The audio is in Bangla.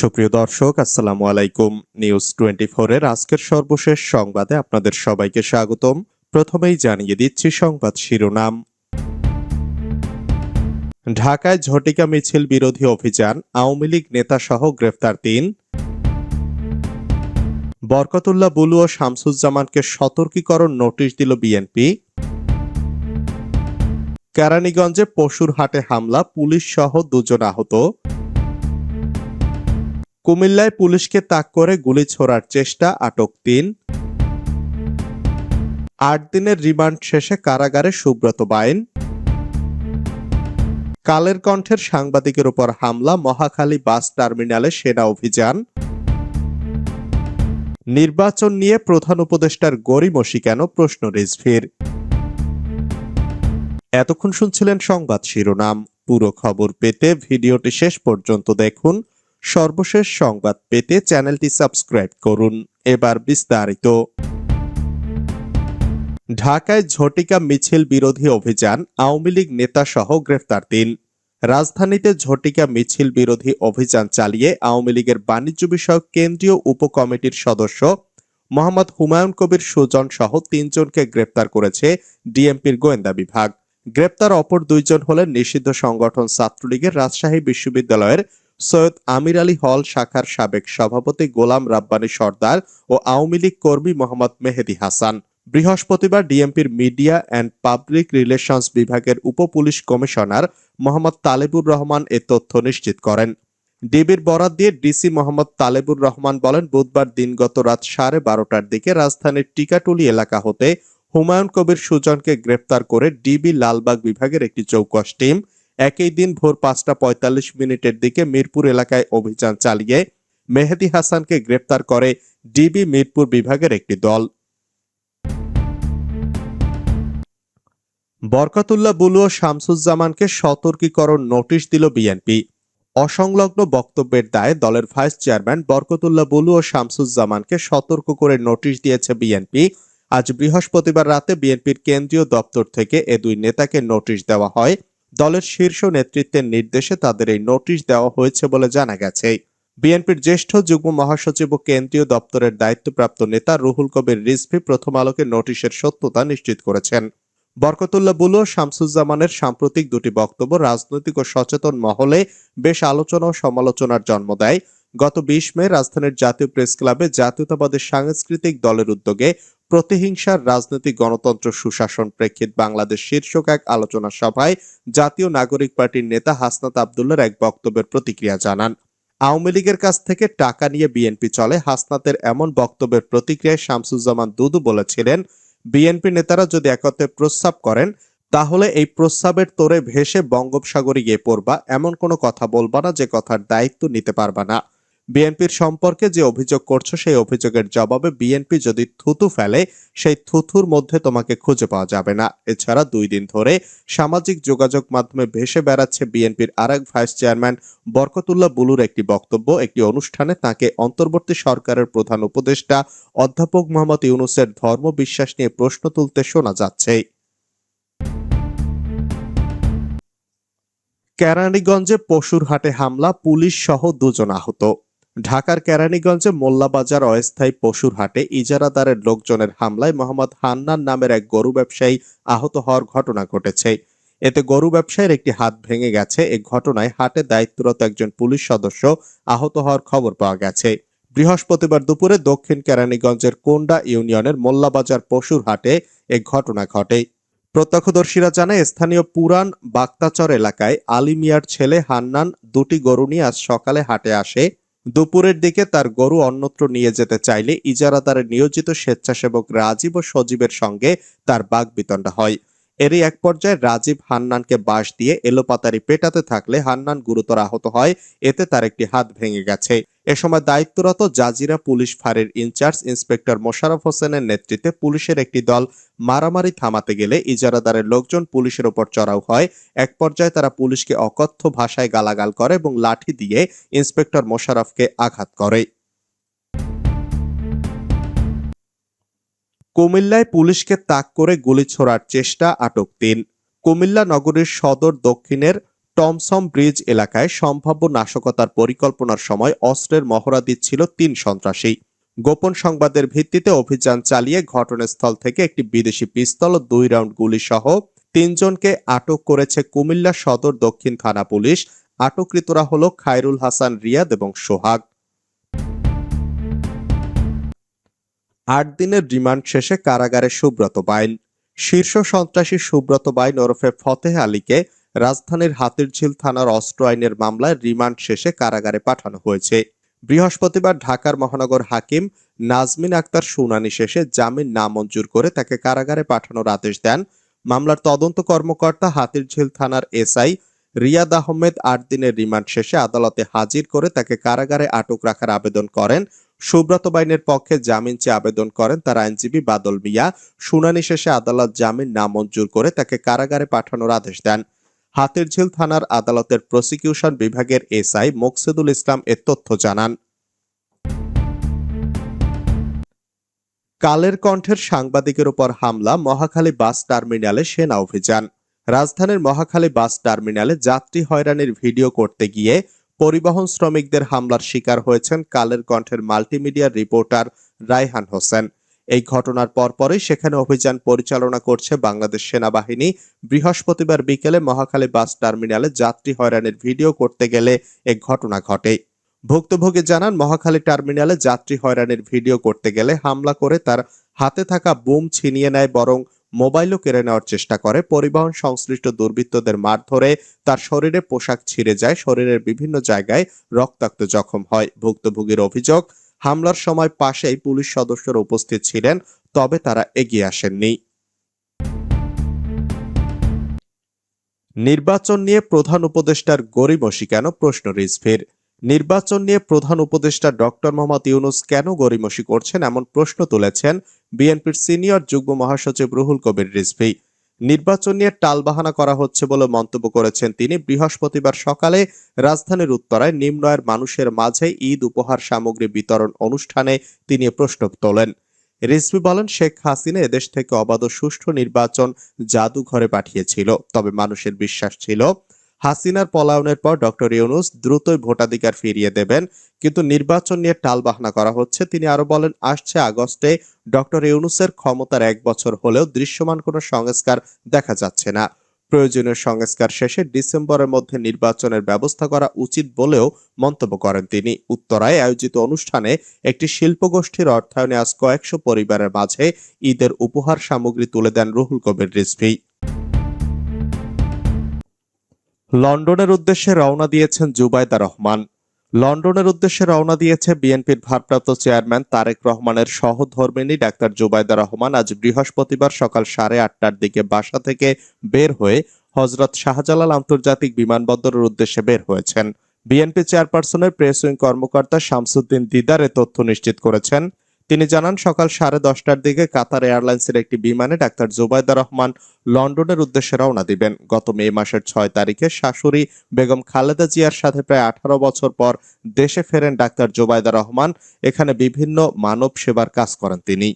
সুপ্রিয় দর্শক, আসসালামু আলাইকুম। নিউজ টোয়েন্টি এর আজকের সর্বশেষ সংবাদে আপনাদের সবাইকে স্বাগতম। প্রথমেই জানিয়ে দিচ্ছি সংবাদ শিরোনাম। ঢাকায় ঝটিকা মিছিল বিরোধী অভিযান, আওয়ামী লীগ নেতা সহ গ্রেফতার তিন। বরকতুল্লাহ বুলু ও শামসুজ্জামানকে সতর্কীকরণ নোটিশ দিল বিএনপি। কেরানীগঞ্জে পশুর হাটে হামলা, পুলিশ সহ দুজন আহত। কুমিল্লায় পুলিশকে তাক করে গুলি ছোড়ার চেষ্টা আটক তিন। আট দিনের রিমান্ড শেষে কারাগারে সুব্রত বাইন। কালের কণ্ঠের সাংবাদিকের উপর হামলা, মহাখালী বাস টার্মিনালে সেনা অভিযান। নির্বাচন নিয়ে প্রধান উপদেষ্টার গরিমসি কেন? প্রশ্ন রিজভির। এতক্ষণ শুনছিলেন সংবাদ শিরোনাম। পুরো খবর পেতে ভিডিওটি শেষ পর্যন্ত দেখুন। সর্বশেষ সংবাদ পেতে চ্যানেলটি সাবস্ক্রাইব করুন। এবার বিস্তারিত। ঢাকায় ঝটিকা মিছিল বিরোধী অভিযান আওয়ামী লীগ নেতা সহ গ্রেফতার তিন। রাজধানীতে ঝটিকা মিছিল বিরোধী অভিযান চালিয়ে আওয়ামী লীগের বাণিজ্য বিষয়ক কেন্দ্রীয় উপকমিটির সদস্য মোহাম্মদ হুমায়ুন কবির সুজন সহ তিনজনকে গ্রেপ্তার করেছে ডিএমপির গোয়েন্দা বিভাগ। গ্রেপ্তার অপর দুইজন হলেন নিষিদ্ধ সংগঠন ছাত্রলীগের রাজশাহী বিশ্ববিদ্যালয়ের সৈয়দ আমির আলী হল শাখার সাবেক সভাপতি গোলাম রাব্বানী সর্দার ও আওয়ামী লীগ কর্মী মোহাম্মদ মেহেদি হাসান। বৃহস্পতিবার ডিএমপির মিডিয়া অ্যান্ড পাবলিক রিলেশনস বিভাগের উপপুলিশ কমিশনার মোহাম্মদ তালেবুর রহমান এ তথ্য নিশ্চিত করেন। ডিবির বরাত দিয়ে ডিসি মোহাম্মদ তালেবুর রহমান বলেন, বুধবার দিনগত রাত সাড়ে বারোটার দিকে রাজধানীর টিকাটুলি এলাকা হতে হুমায়ুন কবির সুজনকে গ্রেপ্তার করে ডিবি লালবাগ বিভাগের একটি চৌকস টিম একই দিন ভোর পাঁচটা পঁয়তাল্লিশ মিনিটের দিকে মিরপুর এলাকায় অভিযান চালিয়ে মেহেদি হাসানকে গ্রেপ্তার করে ডিবি মিরপুর বিভাগের একটি দল। বরকতুল্লাহ বুলু ও শামসুজ্জামানকে সতর্কীকরণ নোটিশ দিল বিএনপি। অসংলগ্ন বক্তব্যের দায়ে দলের ভাইস চেয়ারম্যান বরকতুল্লাহ বুলু ও শামসুজ্জামানকে সতর্ক করে নোটিশ দিয়েছে বিএনপি। আজ বৃহস্পতিবার রাতে বিএনপির কেন্দ্রীয় দপ্তর থেকে এ দুই নেতাকে নোটিশ দেওয়া হয়। দলের শীর্ষ নেতৃত্বের নির্দেশে তাদের এই নোটিশ দেওয়া হয়েছে বলে জানা গেছে। বিএনপির জ্যেষ্ঠ যুগ্ম মহাসচিব ও কেন্দ্রীয় দপ্তরের দায়িত্বপ্রাপ্ত নেতা রুহুল কবির রিজভি প্রথম আলোকে নোটিশের সত্যতা নিশ্চিত করেছেন। বরকতুল্লাহ বুলু শামসুজ্জামানের সাম্প্রতিক দুটি বক্তব্য রাজনৈতিক ও সচেতন মহলে বেশ আলোচনা ও সমালোচনার জন্ম দেয়। গত বিশ মে রাজধানীর জাতীয় প্রেস ক্লাবে জাতীয়তাবাদী সাংস্কৃতিক দলের উদ্যোগে প্রতিহিংসার রাজনৈতিক গণতন্ত্র সুশাসন প্রেক্ষিত বাংলাদেশ শীর্ষক এক আলোচনা সভায় জাতীয় নাগরিক পার্টির নেতা হাসনাত আবদুল্লার এক বক্তব্যের প্রতিক্রিয়া জানান। আওয়ামী লীগের কাছ থেকে টাকা নিয়ে বিএনপি চলে, হাসনাতের এমন বক্তব্যের প্রতিক্রিয়ায় শামসুজ্জামান দুদু বলেছিলেন, বিএনপি নেতারা যদি একত্রে প্রস্তাব করেন, তাহলে এই প্রস্তাবের তোরে ভেসে বঙ্গোপসাগরে গিয়ে পড়বা, এমন কোনো কথা বলবা না যে কথার দায়িত্ব নিতে পারবা না। বিএনপির সম্পর্কে যে অভিযোগ করছ, সেই অভিযোগের জবাবে বিএনপি যদি থুতু ফেলে, সেই থুথুর মধ্যে তোমাকে খুঁজে পাওয়া যাবে না। এছাড়া দুই দিন ধরে সামাজিক যোগাযোগ মাধ্যমে ভেসে বেড়াচ্ছে বিএনপির আরেক ভাইস চেয়ারম্যান বরকতুল্লাহ বুলুর একটি বক্তব্য। একটি অনুষ্ঠানে তাকে অন্তর্বর্তী সরকারের প্রধান উপদেষ্টা অধ্যাপক মোহাম্মদ ইউনুসের ধর্ম বিশ্বাস নিয়ে প্রশ্ন তুলতে শোনা যাচ্ছে। কেরানীগঞ্জে পশুর হাটে হামলা, পুলিশ সহ দুজন আহত। ঢাকার কেরানীগঞ্জে মোল্লাবাজার অস্থায়ী পশুর হাটে ইজারাদারের লোকজনের হামলায় মোহাম্মদ হান্নান নামের এক গরু ব্যবসায়ী আহত হওয়ার ঘটনা ঘটেছে। এতে গরু ব্যবসায়ীর একটি হাত ভেঙে গেছে। এ ঘটনায় হাটে দায়িত্বরত একজন পুলিশ সদস্য আহত হওয়ার খবর পাওয়া গেছে। বৃহস্পতিবার দুপুরে দক্ষিণ কেরানীগঞ্জের কোন্ডা ইউনিয়নের মোল্লাবাজার পশুর হাটে এ ঘটনা ঘটে। প্রত্যক্ষদর্শীরা জানায়, স্থানীয় পুরান বাক্তাচর এলাকায় আলী মিয়ার ছেলে হান্নান দুটি গরু নিয়ে আজ সকালে হাটে আসে। দুপুরের দিকে তার গরু অন্যত্র নিয়ে যেতে চাইলে ইজারাদারের নিয়োজিত স্বেচ্ছাসেবক রাজীব ও সজীবের সঙ্গে তার বাঘ বিতণ্ডা হয়। এরই এক পর্যায়ে রাজীব হান্নানকে বাঁশ দিয়ে এলোপাতারি পেটাতে থাকলে হান্নান গুরুতর আহত হয়, এতে তার একটি হাত ভেঙে গেছে। এ সময় দায়িত্বরত জাজিরা পুলিশ ফাঁড়ির ইনচার্জ ইন্সপেক্টর মোশারফ হোসেনের নেতৃত্বে পুলিশের একটি দল মারামারি থামাতে গেলে ইজারাদারের লোকজন পুলিশের ওপর চড়াও হয়। এক পর্যায়ে তারা পুলিশকে অকথ্য ভাষায় গালাগাল করে এবং লাঠি দিয়ে ইন্সপেক্টর মোশারফকে আঘাত করে। কুমিল্লায় পুলিশকে তাক করে গুলি ছোড়ার চেষ্টা আটক তিন। কুমিল্লা নগরীর সদর দক্ষিণের টমসম ব্রিজ এলাকায় সম্ভাব্য নাশকতার পরিকল্পনার সময় অস্ত্রের মহড়া দিচ্ছিল তিন সন্ত্রাসী। গোপন সংবাদের ভিত্তিতে অভিযান চালিয়ে ঘটনাস্থল থেকে একটি বিদেশি পিস্তল ও দুই রাউন্ড গুলি সহ তিনজনকে আটক করেছে কুমিল্লা সদর দক্ষিণ থানা পুলিশ। আটককৃতরা হল খায়রুল হাসান রিয়াদ এবং সোহাগ। আট দিনের রিমান্ড শেষে কারাগারে সুব্রত বাইন শীর্ষ সন্ত্রাসী সুব্রত বাইন ওরফে ফতেহ আলীকে রাজধানীর হাতিরঝিল থানার অস্ত্র আইনের মামলায় রিমান্ড শেষে কারাগারে পাঠানো হয়েছে। বৃহস্পতিবার ঢাকার মহানগর হাকিম নাজমিন আক্তার শুনানি শেষে জামিন নামঞ্জুর করে তাকে কারাগারে পাঠানোর আদেশ দেন। মামলার তদন্ত কর্মকর্তা হাতিরঝিল থানার এসআই রিয়াদ আহমেদ আট দিনের রিমান্ড শেষে আদালতে হাজির করে তাকে কারাগারে আটক রাখার আবেদন করেন। সুব্রত বাইনের পক্ষে জামিন চেয়ে আবেদন করেন তার আইনজীবী বাদল মিয়া। শুনানি শেষে আদালত জামিন নামঞ্জুর করে তাকে কারাগারে পাঠানোর আদেশ দেন। হাতিরঝিল থানার আদালতের প্রসিকিউশন বিভাগের এসআই মোকসেদুল ইসলাম এ তথ্য জানান। কালের কণ্ঠের সাংবাদিকের উপর হামলা, মহাখালী বাস টার্মিনালে সেনা অভিযান। রাজধানীর মহাখালী বাস টার্মিনালে যাত্রী হয়রানির ভিডিও করতে গিয়ে পরিবহন শ্রমিকদের হামলার শিকার হয়েছেন কালের কণ্ঠের মাল্টিমিডিয়া রিপোর্টার রায়হান হোসেন। এই ঘটনার পরপরই সেখানে অভিযান পরিচালনা করছে বাংলাদেশ সেনাবাহিনী। বৃহস্পতিবার বিকেলে মহাখালী বাস টার্মিনালে যাত্রী হয়রানির ভিডিও করতে গেলে এ ঘটনা ঘটে। ভুক্তভোগী জানান, মহাখালী টার্মিনালে যাত্রী হয়রানির ভিডিও করতে গেলে হামলা করে তার হাতে থাকা বুম ছিনিয়ে নেয় বরং মোবাইলও কেড়ে নেওয়ার চেষ্টা করে। পরিবহন সংশ্লিষ্ট দুর্বৃত্তদের মার ধরে তার শরীরে পোশাক ছিঁড়ে যায়, শরীরের বিভিন্ন জায়গায় রক্তাক্ত জখম হয়। ভুক্তভোগীর অভিযোগ হামলার সময় পাশেই পুলিশ সদস্যরা উপস্থিত ছিলেন, তবে তারা এগিয়ে আসেননি। নির্বাচন নিয়ে প্রধান উপদেষ্টার গরিমসি কেন? প্রশ্ন রিজভির। নির্বাচন নিয়ে প্রধান উপদেষ্টা ডক্টর মোহাম্মদ ইউনুস কেন গরিমসি করছেন এমন প্রশ্ন তুলেছেন বিএনপির সিনিয়র যুগ্ম মহাসচিব রুহুল কবির রিজভি। নির্বাচন নিয়ে টালবাহানা করা হচ্ছে বলে মন্তব্য করেছেন তিনি। বৃহস্পতিবার সকালে রাজধানীর উত্তরায় নিম্নয়ের মানুষের মাঝে ঈদ উপহার সামগ্রী বিতরণ অনুষ্ঠানে তিনি প্রশ্ন তোলেন। রিজভি বলেন, শেখ হাসিনা এদেশ থেকে অবাধ সুষ্ঠু নির্বাচন জাদুঘরে পাঠিয়েছিল। তবে মানুষের বিশ্বাস ছিল হাসিনার পলায়নের পর ডক্টর ইউনুস দ্রুতই ভোটাধিকার ফিরিয়ে দেবেন, কিন্তু নির্বাচন নিয়ে টালবাহানা করা হচ্ছে। তিনি আরও বলেন, আসছে আগস্টে ডক্টর ইউনুসের ক্ষমতার এক বছর হলেও দৃশ্যমান কোনো সংস্কার দেখা যাচ্ছে না। প্রয়োজনীয় সংস্কার শেষে ডিসেম্বরের মধ্যে নির্বাচনের ব্যবস্থা করা উচিত বলেও মন্তব্য করেন তিনি। উত্তরায় আয়োজিত অনুষ্ঠানে একটি শিল্পগোষ্ঠীর অর্থায়নে আজ কয়েকশো পরিবারের মাঝে ঈদের উপহার সামগ্রী তুলে দেন রুহুল কবির রিজভি। লন্ডনের উদ্দেশ্যে রওনা দিয়েছেন জুবাইদা রহমান। লন্ডনের উদ্দেশ্যে রওনা দিয়েছে বিএনপির ভারপ্রাপ্ত চেয়ারম্যান তারেক রহমানের সহধর্মিনী ডাক্তার জুবাইদা রহমান আজ বৃহস্পতিবার সকাল সাড়ে আটটার দিকে বাসা থেকে বের হয়ে হজরত শাহজালাল আন্তর্জাতিক বিমানবন্দরের উদ্দেশ্যে বের হয়েছেন। বিএনপি চেয়ারপারসনের প্রেস উইং কর্মকর্তা শামসুদ্দিন দিদার তথ্য নিশ্চিত করেছেন। তিনি জানান, সকাল সাড়ে দশটার দিকে কাতার এয়ারলাইন্সের একটি বিমানে ডাক্তার জোবায়দা রহমান লন্ডনের উদ্দেশ্যে রওনা দিবেন। গত মে মাসের ছয় তারিখে শাশুড়ি বেগম খালেদা জিয়ার সাথে প্রায় আঠারো বছর পর দেশে ফেরেন ডাক্তার জোবায়দা রহমান। এখানে বিভিন্ন মানব সেবার কাজ করেন তিনি।